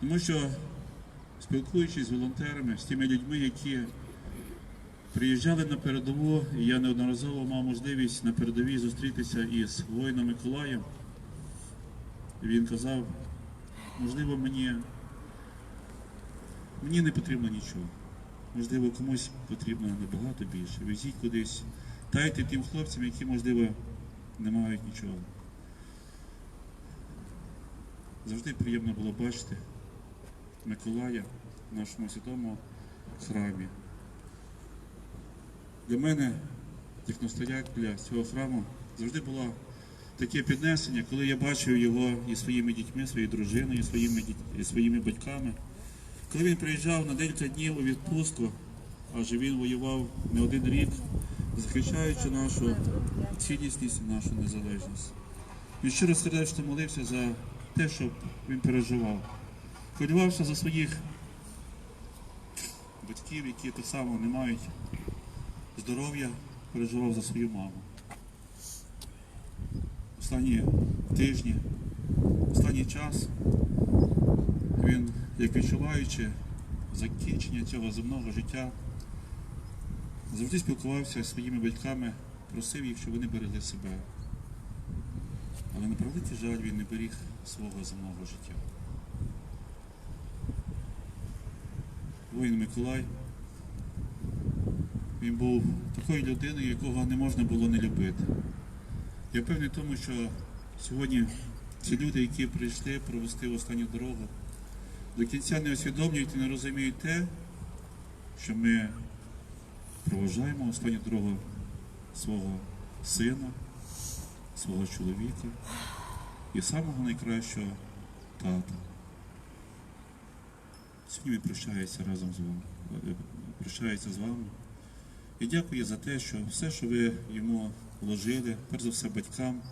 Тому що спілкуючись з волонтерами, з тими людьми, які приїжджали на передову, і я неодноразово мав можливість на передовій зустрітися із воїном Миколаєм. Він казав, можливо, мені, мені не потрібно нічого. Можливо, комусь потрібно набагато більше. Везіть кудись, дайте тим хлопцям, які, можливо, не мають нічого. Завжди приємно було бачити Миколая в нашому святому храмі. Для мене, як настояк для цього храму, завжди було таке піднесення, коли я бачив його і своїми дітьми, своєю дружиною, і своїми, і своїми батьками. Коли він приїжджав на декілька днів у відпустку, адже він воював не один рік, захищаючи нашу цілісність і нашу незалежність. Він щиро сердечно молився за те, щоб він переживав. Хвилювався за своїх батьків, які так само не мають здоров'я, переживав за свою маму. Останні тижні, останній час він, як відчуваючи закінчення цього земного життя, завжди спілкувався зі своїми батьками, просив їх, щоб вони берегли себе. Але на превеликий жаль він не беріг свого земного життя. Воїн Миколай. Він був такою людиною, якого не можна було не любити. Я певний тому, що сьогодні ці люди, які прийшли провести в останню дорогу, до кінця не усвідомлюють і не розуміють те, що ми проважаємо останню дорогу свого сина, свого чоловіка і самого найкращого тата. Сьогодні прощається разом з вами, прощається з вами. І дякую за те, що все, що ви йому вложили, перш за все батькам,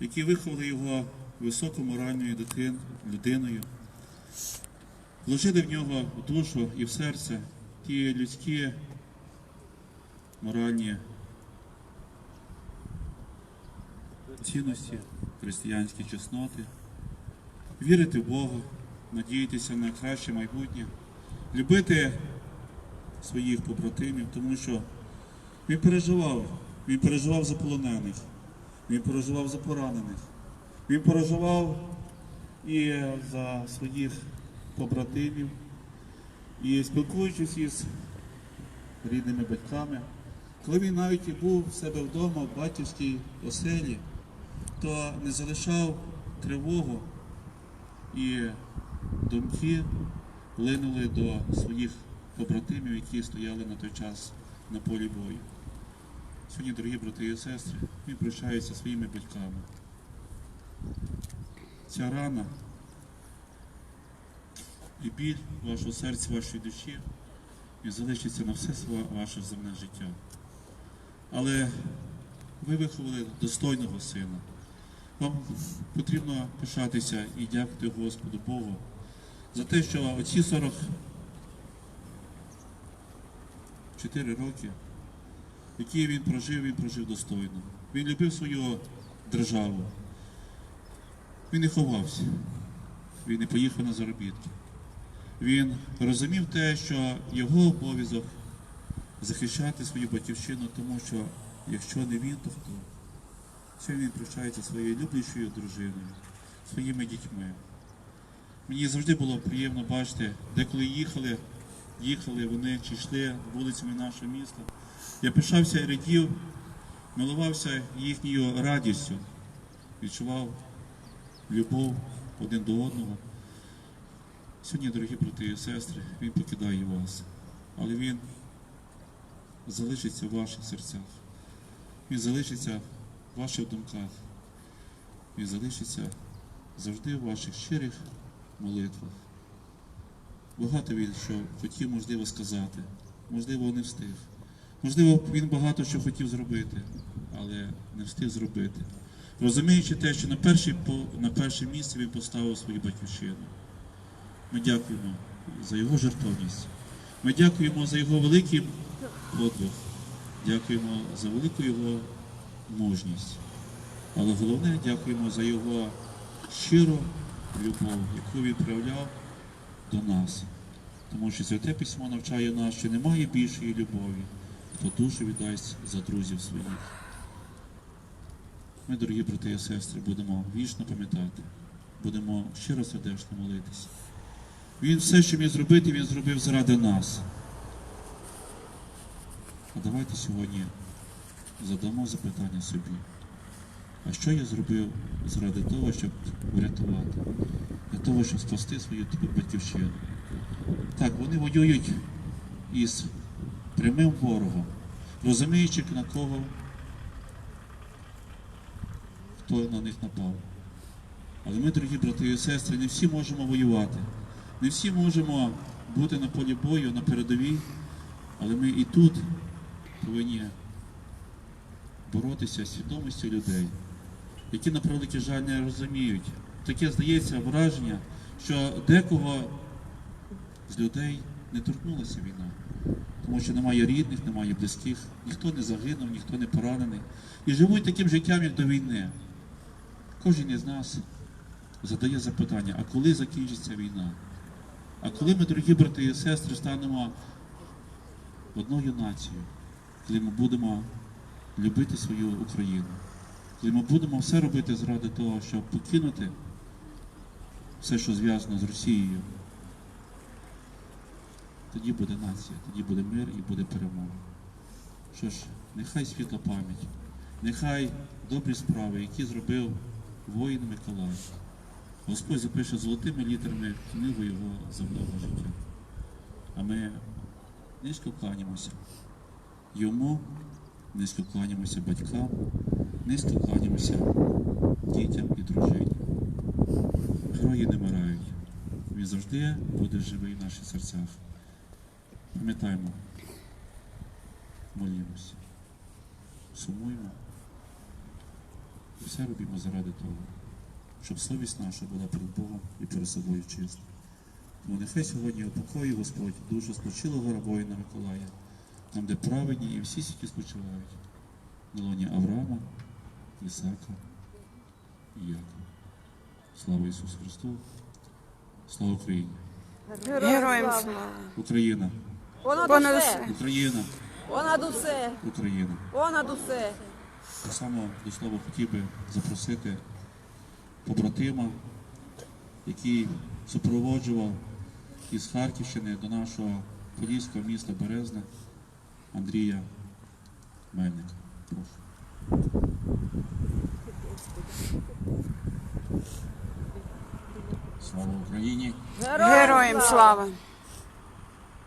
які виховали його високоморальною людиною, вложили в нього в душу і в серце ті людські моральні цінності, християнські чесноти, вірити в Бога, надіятися на краще майбутнє, любити своїх побратимів, тому що він переживав, він переживав за полонених, він переживав за поранених, він переживав і за своїх побратимів, і спілкуючись із рідними батьками, коли він навіть і був в себе вдома в батьківській оселі, то не залишав тривогу і думки линули до своїх побратимів, які стояли на той час на полі бою. Сьогодні, дорогі брати і сестри, він прощається своїми батьками. Ця рана і біль вашого серця, вашої душі, він залишиться на все ваше земне життя. Але ви виховали достойного сина. Вам потрібно пишатися і дякувати Господу Богу за те, що оці 44 роки, які він прожив, він прожив достойно. Він любив свою державу. Він не ховався, він не поїхав на заробітки. Він розумів те, що його обов'язок захищати свою батьківщину, тому що якщо не він, то хто? Сьогодні він прощається своєю люблячою дружиною, своїми дітьми. Мені завжди було приємно бачити, де коли їхали, їхали вони чи йшли вулицями нашого міста. Я пишався і радів, милувався їхньою радістю, відчував любов один до одного. Сьогодні, дорогі брати і сестри, він покидає вас, але він залишиться в ваших серцях. Він залишиться в ваших думках. Він залишиться завжди в ваших щирих молитвах. Багато він що хотів, можливо, сказати, можливо, не встиг. Можливо, він багато що хотів зробити, але не встиг зробити. Розуміючи те, що на перше, на перше місце він поставив свою батьківщину. Ми дякуємо за його жертовність. Ми дякуємо за його великий подвиг. Дякуємо за велику його мужність. Але головне, дякуємо за його щиру любов, яку він проявляв до нас. Тому що Святе Письмо навчає нас, що немає більшої любові, хто душу віддасть за друзів своїх. Ми, дорогі брати і сестри, будемо вічно пам'ятати, будемо щиро сердечно молитися. Він все, що міг зробити, він зробив заради нас. А давайте сьогодні задамо запитання собі. А що я зробив заради того, щоб врятувати, для того, щоб спасти свою батьківщину? Так, вони воюють із прямим ворогом, розуміючи на кого, хто на них напав. Але ми, дорогі брати і сестри, не всі можемо воювати. Не всі можемо бути на полі бою, на передовій, але ми і тут повинні боротися з свідомістю людей, які, на превеликий жаль, не розуміють. Таке здається враження, що декого з людей не торкнулася війна, тому що немає рідних, немає близьких, ніхто не загинув, ніхто не поранений. І живуть таким життям, як до війни. Кожен із нас задає запитання, а коли закінчиться війна? А коли ми, дорогі брати і сестри, станемо одною нацією, коли ми будемо любити свою Україну, коли ми будемо все робити заради того, щоб покинути все, що зв'язано з Росією, тоді буде нація, тоді буде мир і буде перемога. Що ж, нехай світла пам'ять, нехай добрі справи, які зробив воїн Миколай. Господь запише золотими літерами книгу його земного життя. А ми низько кланімося йому, низько кланімося батькам, низько кланімося дітям і дружині. Герої не вмирають. Він завжди буде живий в наших серцях. Пам'ятаємо, молімося, сумуємо і все робимо заради того, щоб совість наша була перед Богом і перед собою чиста. Тому нехай сьогодні упокоїть Господь душу спочилого рабоїна Миколая, там, де праведні і всі святі спочивають, на лоні Авраама, Ісака і Якова. Слава Ісусу Христу! Слава Україні! Героям слава. Україна! Понад усе. Україна! понад усе, Україна! понад усе. Так само до слова хотів би запросити побратима, який супроводжував із Харківщини до нашого поліського міста Березне Андрія Мельника. Прошу. Слава Україні! Героям слава.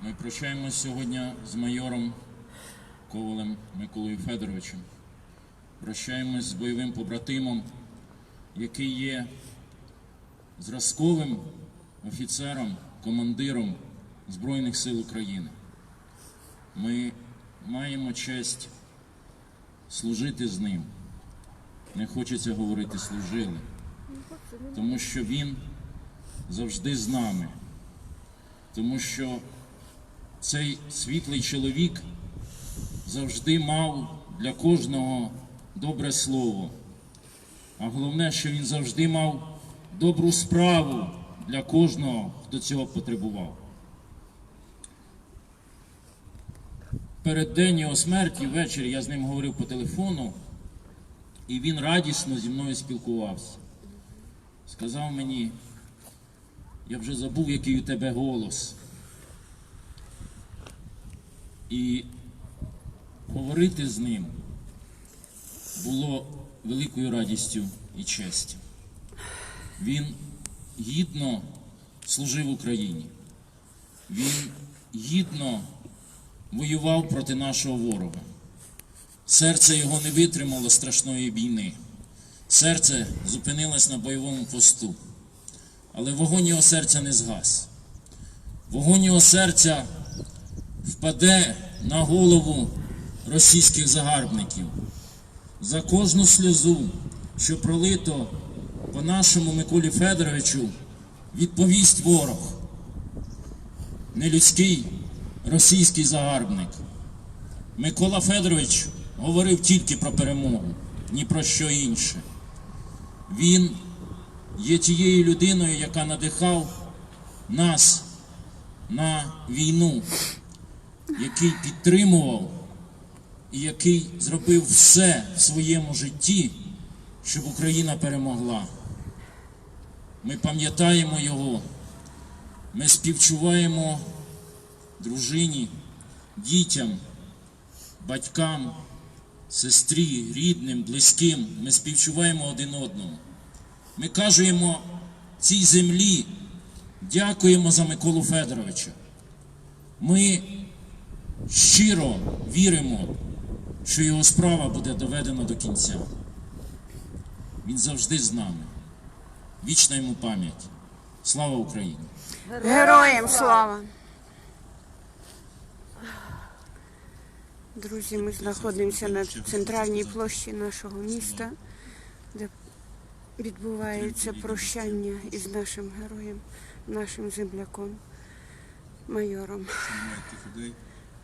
Ми прощаємось сьогодні з майором Ковалем Миколою Федоровичем. Прощаємось з бойовим побратимом, який є зразковим офіцером, командиром Збройних сил України. Ми маємо честь служити з ним. Не хочеться говорити служили, тому що він завжди з нами тому що цей світлий чоловік завжди мав для кожного добре слово. А головне, що він завжди мав добру справу для кожного, хто цього потребував. Перед день його смерті ввечері я з ним говорив по телефону, і він радісно зі мною спілкувався. Сказав мені, я вже забув, який у тебе голос. І говорити з ним було великою радістю і честю. Він гідно служив Україні. Він гідно воював проти нашого ворога. Серце його не витримало страшної війни. Серце зупинилось на бойовому посту. Але вогонь його серця не згас. Вогонь його серця впаде на голову російських загарбників. За кожну сльозу, що пролито по нашому Миколі Федоровичу, відповість ворог. Нелюдський російський загарбник. Микола Федорович говорив тільки про перемогу, ні про що інше. Він є тією людиною, яка надихав нас на війну, який підтримував і який зробив все в своєму житті, щоб Україна перемогла. Ми пам'ятаємо його, ми співчуваємо дружині, дітям, батькам, сестрі, рідним, близьким. Ми співчуваємо один одному. Ми кажемо цій землі, дякуємо за Миколу Федоровича. Ми щиро віримо, що його справа буде доведена до кінця. Він завжди з нами. Вічна йому пам'ять. Слава Україні! Героям слава. Друзі, ми знаходимося на центральній площі нашого міста, де відбувається прощання із нашим героєм, нашим земляком, майором.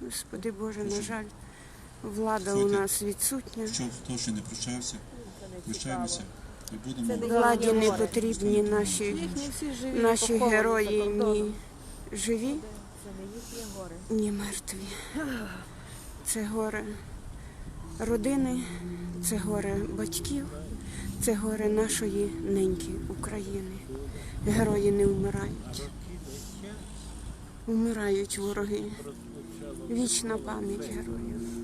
Господи Боже, на жаль, влада у нас відсутня. що хто ще не прощався, прощаємося. Владі не потрібні наші, наші герої ні живі, ні мертві. Це горе родини, це горе батьків, це горе нашої неньки України. Герої не вмирають. Вмирають вороги. Вічна пам'ять героїв.